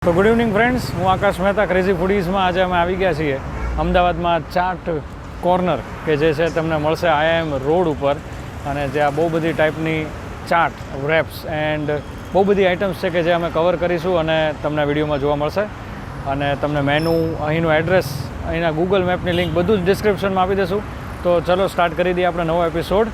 તો good evening friends હું આકાશ Mehta crazy ફૂડીઝમાં આજે અમે આવી ગયા છીએ અમદાવાદમાં ચાટ કોર્નર કે જે છે તમને મળશે આઈએમ રોડ ઉપર, અને જ્યાં બહુ બધી ટાઈપની ચાટ રેપ્સ એન્ડ બહુ બધી આઇટમ્સ છે કે જે અમે કવર કરીશું અને તમને વિડીયોમાં જોવા મળશે. અને તમને મેનુ અહીંનું એડ્રેસ અહીંના ગૂગલ મેપની લિંક બધું જ ડિસ્ક્રિપ્શનમાં આપી દઈશું. તો ચલો સ્ટાર્ટ કરી દઈએ આપણે નવો એપિસોડ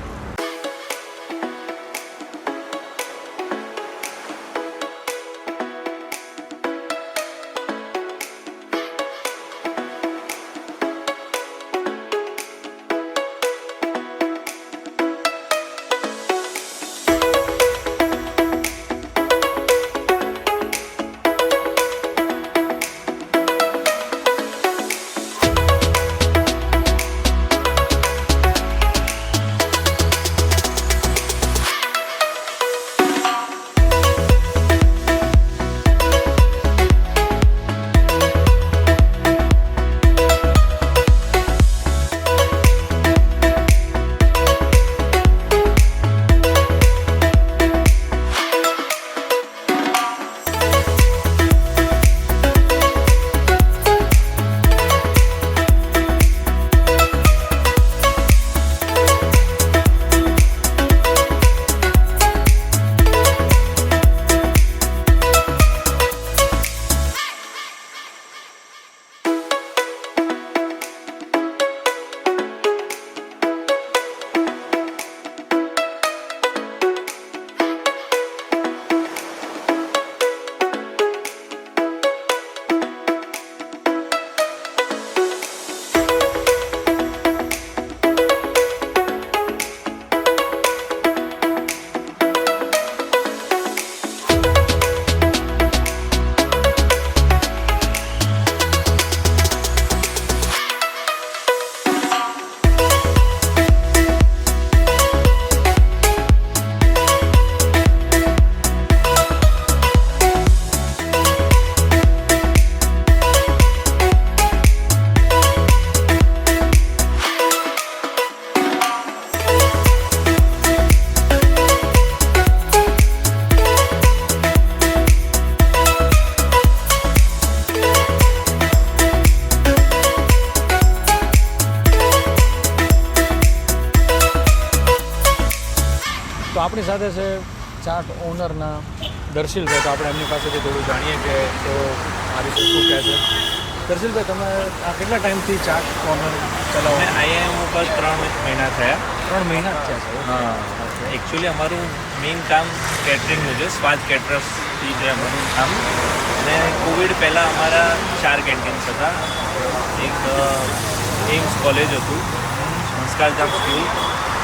આપણી સાથે છે ચાટ ઓનરના દર્શિલભાઈ. તો આપણે એમની પાસેથી થોડું જાણીએ કે તેઓ આ રીતે શું કહે છે. દર્શિલભાઈ તમે આ કેટલા ટાઈમથી ચાટ કોર્નર ચલાવો? અમે આઈઆઈએમ ઉપર ત્રણ મહિના થયા. ત્રણ મહિના જ થયા છે? હા. એકચ્યુઅલી અમારું મેઇન કામ કેટરિંગનું છે સ્વાદ કેટરસથી છે અમારું કામ. અને કોવિડ પહેલાં અમારા ચાર કેન્ટીન્સ હતા. એક એમ્સ કોલેજ હતું. સંસ્કારધામ સ્કૂલ.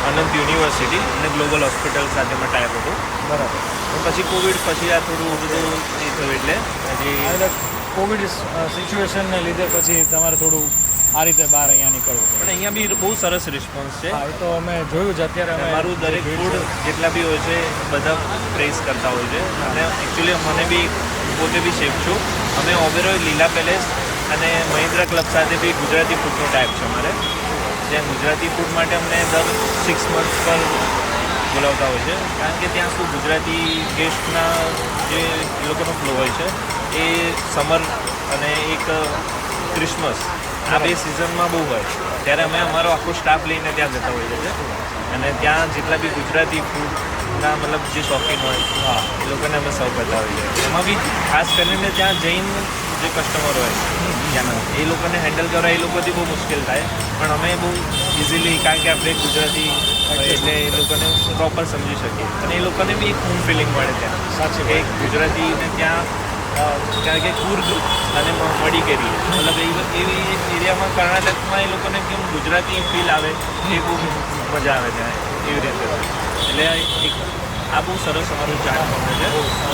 અનંત યુનિવર્સિટી અને ગ્લોબલ હોસ્પિટલ સાથે મેં ટાઈપ હતું. બરાબર. પછી કોવિડ પછી આ થોડું બધું એ થયું એટલે હજી કોવિડ સિચ્યુએશનને લીધે પછી તમારે થોડું આ રીતે બહાર અહીંયા નીકળવું પણ અહીંયા બી બહુ સરસ રિસ્પોન્સ છે. એ તો અમે જોયું છે અત્યારે અમે મારું દરેક ફૂડ જેટલા બી હોય છે બધા પ્રેસ કરતા હોય છે. અને એકચ્યુઅલી મને બી પોતે બી શેફ છું. અમે ઓબેરોય લીલા પેલેસ અને મહિન્દ્રા ક્લબ સાથે બી ગુજરાતી ફૂડનો ટાઈપ છે અમારે. જ્યાં ગુજરાતી ફૂડ માટે અમને દર સિક્સ મંથ પર બોલાવતા હોય છે. કારણ કે ત્યાં શું ગુજરાતી ગેસ્ટના જે લોકોનો ફ્લો હોય છે એ સમર અને એક ક્રિસમસ આ બે સિઝનમાં બહુ હોય. ત્યારે અમે અમારો આખો સ્ટાફ લઈને ત્યાં જતા હોઈએ છીએ. અને ત્યાં જેટલા બી ગુજરાતી ફૂડના મતલબ જે શોખીન હોય હા એ લોકોને અમે સર્વ કરતા હોઈએ છીએ. એમાં બી ખાસ કરીને ત્યાં જૈન જે કસ્ટમર હોય ત્યાંના એ લોકોને હેન્ડલ કરવા એ લોકોથી બહુ મુશ્કેલ થાય. પણ અમે બહુ ઇઝીલી કારણ કે આપણે ગુજરાતી એટલે એ લોકોને પ્રોપર સમજી શકીએ. અને એ લોકોને બી એક હોમ ફિલિંગ મળે ત્યાં. સાચી કે ગુજરાતીને ત્યાં કારણ કે કુર્ગ અને મળી કરી મતલબ એવી એરિયામાં કર્ણાટકમાં એ લોકોને કેમ ગુજરાતી ફીલ આવે એ બહુ મજા આવે ત્યાં. એવી રીતે. એટલે એક આ બહુ સરસ અમારું ચાટ છે.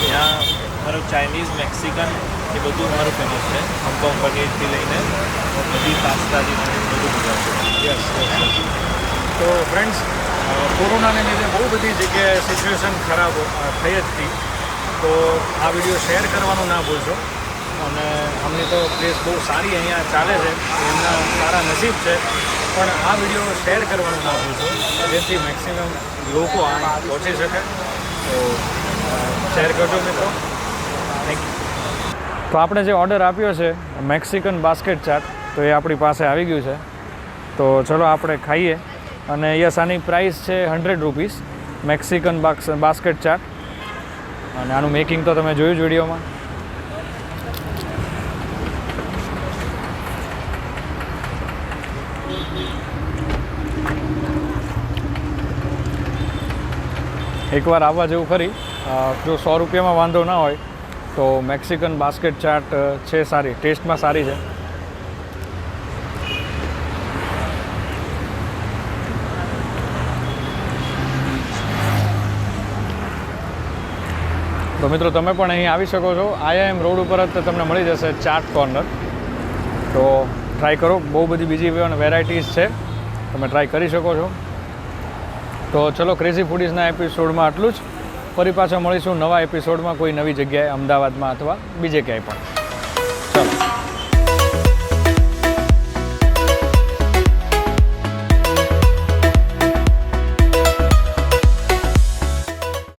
ત્યાં અમારું ચાઇનીઝ મેક્સિકન એ બધું અમારું ફેમસ છે. હોંગકોંગ પનીરથી લઈને બધી પાસ્તાથી બધું યસ તો ફ્રેન્ડ્સ કોરોનાને લીધે બહુ બધી જગ્યાએ સિચ્યુએશન ખરાબ થઈ જ હતી. તો આ વીડિયો શેર કરવાનું ના ભૂલશો. અને અમને તો પ્લેસ બહુ સારી અહીંયા ચાલે છે. એમના સારા નસીબ છે. પણ આ વીડિયો શેર કરવાનું ના ભૂલશો. જેથી મેક્સિમમ લોકો આ પહોંચી શકે. તો શેર કરજો મિત્રો. તો આપણે જે ઓર્ડર આપ્યો છે મેક્સિકન બાસ્કેટ ચાટ તો એ આપણી પાસે આવી ગયું છે. તો ચલો આપણે ખાઈએ. અને યસ, આની પ્રાઇસ છે hundred rupees Mexican basket chaat અને આનું મેકિંગ તો તમે જોયું જ વિડીયોમાં. એકવાર આવવા જેવું ખરી. જો સો રૂપિયામાં વાંધો ના હોય તો મેક્સિકન બાસ્કેટ ચાટ છે સારી. ટેસ્ટમાં સારી છે. તો મિત્રો, તમે પણ અહીં આવી શકો છો. આઈઆઈએમ રોડ ઉપર જ તમને મળી જશે ચાટ કોર્નર. તો ટ્રાય કરો. બહુ બધી બીજી પણ વેરાયટીઝ છે. તમે ટ્રાય કરી શકો છો. તો ચલો ક્રેઝી ફૂડીઝના એપિસોડમાં આટલું જ. ફરી પાછા મળીશું નવા એપિસોડમાં કોઈ નવી જગ્યાએ અમદાવાદમાં અથવા બીજે ક્યાંય પણ. ચલો.